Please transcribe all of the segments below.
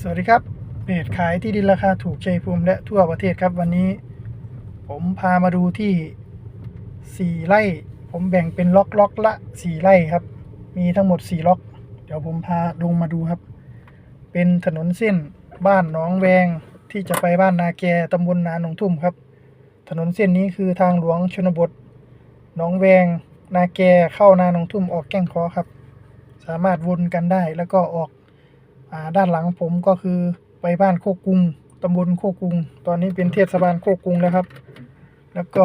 สวัสดีครับเพจขายที่ดินราคาถูกชัยภูมิและทั่วประเทศครับวันนี้ ผมพามาดูที่ 4ไร่ ผมแบ่งเป็นล็อกล็อกละ 4 ไร่ครับ มีทั้งหมด 4 ล็อก เดี๋ยวผมพาลงมาดูครับ เป็นถนนเส้นบ้านหนองแวงที่จะไปบ้านนาแกตำบลนาหนองทุ่มครับ ถนนเส้นนี้คือทางหลวงชนบทหนองแวง นาแกเข้านาหนองทุ่มออกแก้งคอครับ สามารถวนกันได้แล้วก็ออก ด้านหลังผมก็คือไปบ้านโคกรุงตำบลโคกรุง ตอนนี้เป็นเทศบาลโคกรุงแล้วครับ แล้วก็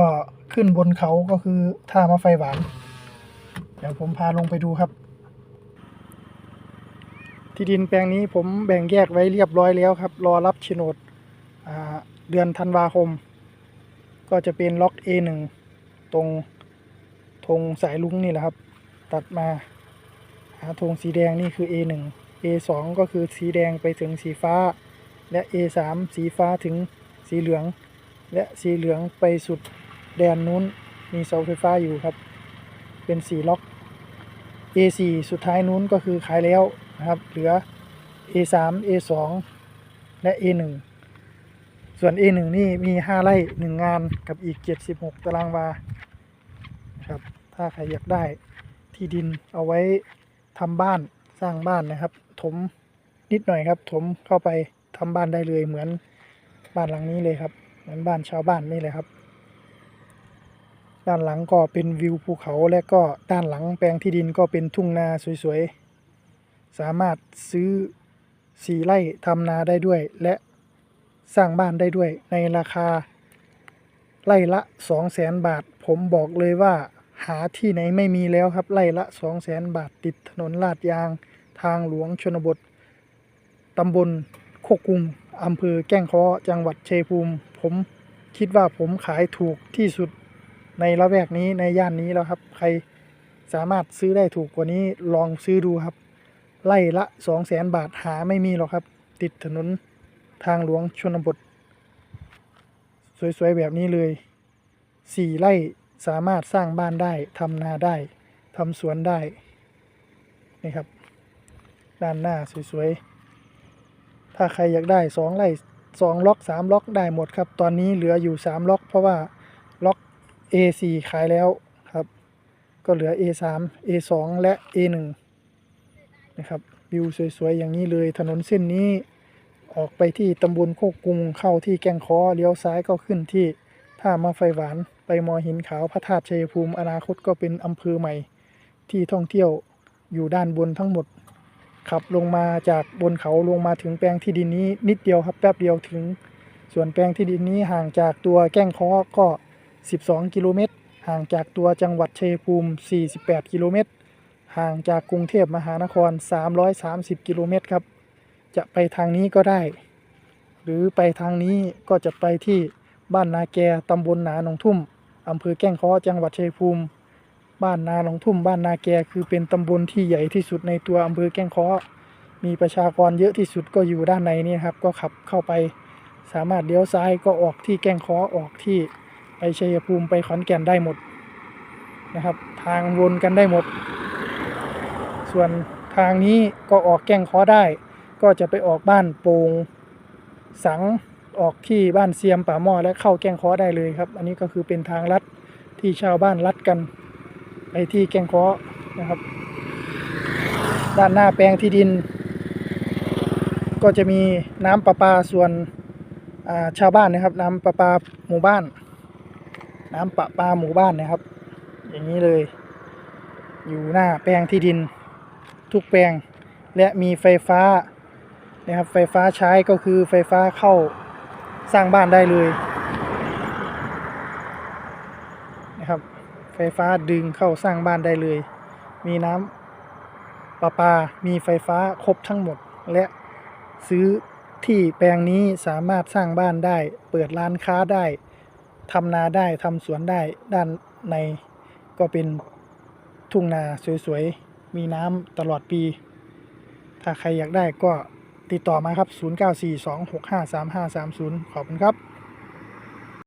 ขึ้นบนเขาก็คือท่ามะไฟหวาน เดี๋ยวผมพาลงไปดูครับ ที่ดินแปลงนี้ผมแบ่งแยกไว้เรียบร้อยแล้วครับ รอรับโฉนดเดือนธันวาคม ก็จะเป็นล็อก A1 ตรงธงสายลุงนี่แหละครับ ตัดมาหาธงสีแดงนี่คือ A1 A2 ก็คือสีแดงไปถึงสีฟ้า และ A3 สีฟ้าถึงสีเหลือง และสีเหลืองไปสุดแดนนู้นมีเสาไฟฟ้าอยู่ครับ เป็นสีล็อก A4 สุดท้ายนู้นก็คือขายแล้วนะครับ เหลือ A3 A2 และ A1 ส่วน A1 นี่มี 5 ไร่ 1 งานกับอีก 76 ตารางวาครับ ถ้าใครอยากได้ที่ดินเอาไว้ทำบ้านสร้างบ้านนะครับ ถมนิดหน่อยครับ ถมเข้าไปทำบ้านได้เลยเหมือนบ้านหลังนี้เลยครับ เหมือนบ้านชาวบ้านนี่เลยครับ ด้านหลังก็เป็นวิวภูเขาและก็ด้านหลังแปลงที่ดินก็เป็นทุ่งนาสวยๆ สามารถซื้อสี่ไร่ทำนาได้ด้วย และสร้างบ้านได้ด้วยในราคา ไร่ละ2 0 0แสนบาท ผมบอกเลยว่าหาที่ไหนไม่มีแล้วครับ ไร่ละ2 0 0แสนบาทติดถนนลาดยาง ทางหลวงชนบท ตำบลโคกุงอำเภอแก้งเคอจังหวัดชัยภูมิ ผมคิดว่าผมขายถูกที่สุดในละแวกนี้ในย่านนี้แล้วครับ ใครสามารถซื้อได้ถูกกว่านี้ลองซื้อดูครับ ไล่ละ2 0 0แสนบาทหาไม่มีหรอกครับ ติดถนนทางหลวงชนบท สวย ๆ แบบนี้เลยสี่ไร่สามารถสร้างบ้านได้ทำนาได้ทำสวนได้นี่ครับ ด้านหน้าสวยๆ ถ้าใครอยากได้สองไร่สองล็อกสามล็อกได้หมดครับ ตอนนี้เหลืออยู่สามล็อก เพราะว่าล็อก A4 ขายแล้วครับ ก็เหลือ A3 A2 และ A1 นะครับวิวสวยๆ อย่างนี้เลยถนนเส้นนี้ออกไปที่ตำบลโคกกุงเข้าที่แก่งคอเลี้ยวซ้ายก็ขึ้นที่ท่ามาไฟหวานไปมอหินขาวพระธาตุชัยภูมิอนาคตก็เป็นอำเภอใหม่ ที่ท่องเที่ยวอยู่ด้านบนทั้งหมด ขับลงมาจากบนเขาลงมาถึงแปลงที่ดินนี้นิดเดียวครับแป๊บเดียวถึง ส่วนแปลงที่ดินนี้ห่างจากตัวแก้งคอก็ 12 กิโลเมตร ห่างจากตัวจังหวัดเชัยภูมิ 48 กิโลเมตร ห่างจากกรุงเทพมหานคร 330 กิโลเมตรครับ จะไปทางนี้ก็ได้ หรือไปทางนี้ก็จะไปที่บ้านนาแกตำบลนาหนองทุ่มอำเภอแก้งคอจังหวัดเชัยภูมิ บ้านนาหนองทุ่มบ้านนาแกคือเป็นตำบลที่ใหญ่ที่สุดในตัวอำเภอแก้งเคอมีประชากรเยอะที่สุดก็อยู่ด้านในนี่ครับ ก็ขับเข้าไปสามารถเลี้ยวซ้ายก็ออกที่แก้งเคอออกที่ไปชัยภูมิไปขอนแก่นได้หมดนะครับ ทางวนกันได้หมด ส่วนทางนี้ก็ออกแก้งเคอได้ ก็จะไปออกบ้านโป่งสังออกที่บ้านเซียมป่าหม้อและเข้าแก้งเคอได้เลยครับ อันนี้ก็คือเป็นทางลัดที่ชาวบ้านลัดกัน ไปที่แกงเคอนะครับ ด้านหน้าแปลงที่ดิน ก็จะมีน้ำประปาส่วนาชาวบ้านนะครับ น้ำประปาหมู่บ้าน น้ำประปาหมู่บ้านนะครับ อย่างนี้เลย อยู่หน้าแปลงที่ดิน ทุกแปลงและมีไฟฟ้านะครับไฟฟ้าใช้ก็คือไฟฟ้าเข้าสร้างบ้านได้เลยนะครับ ไฟฟ้าดึงเข้าสร้างบ้านได้เลย มีน้ำประปา มีไฟฟ้าครบทั้งหมด และซื้อที่แปลงนี้สามารถสร้างบ้านได้ เปิดร้านค้าได้ทำนาได้ทำสวนได้ด้านในก็เป็นทุ่งนาสวยๆ มีน้ำตลอดปี ถ้าใครอยากได้ก็ติดต่อมาครับ 0942653530 ขอบคุณครับ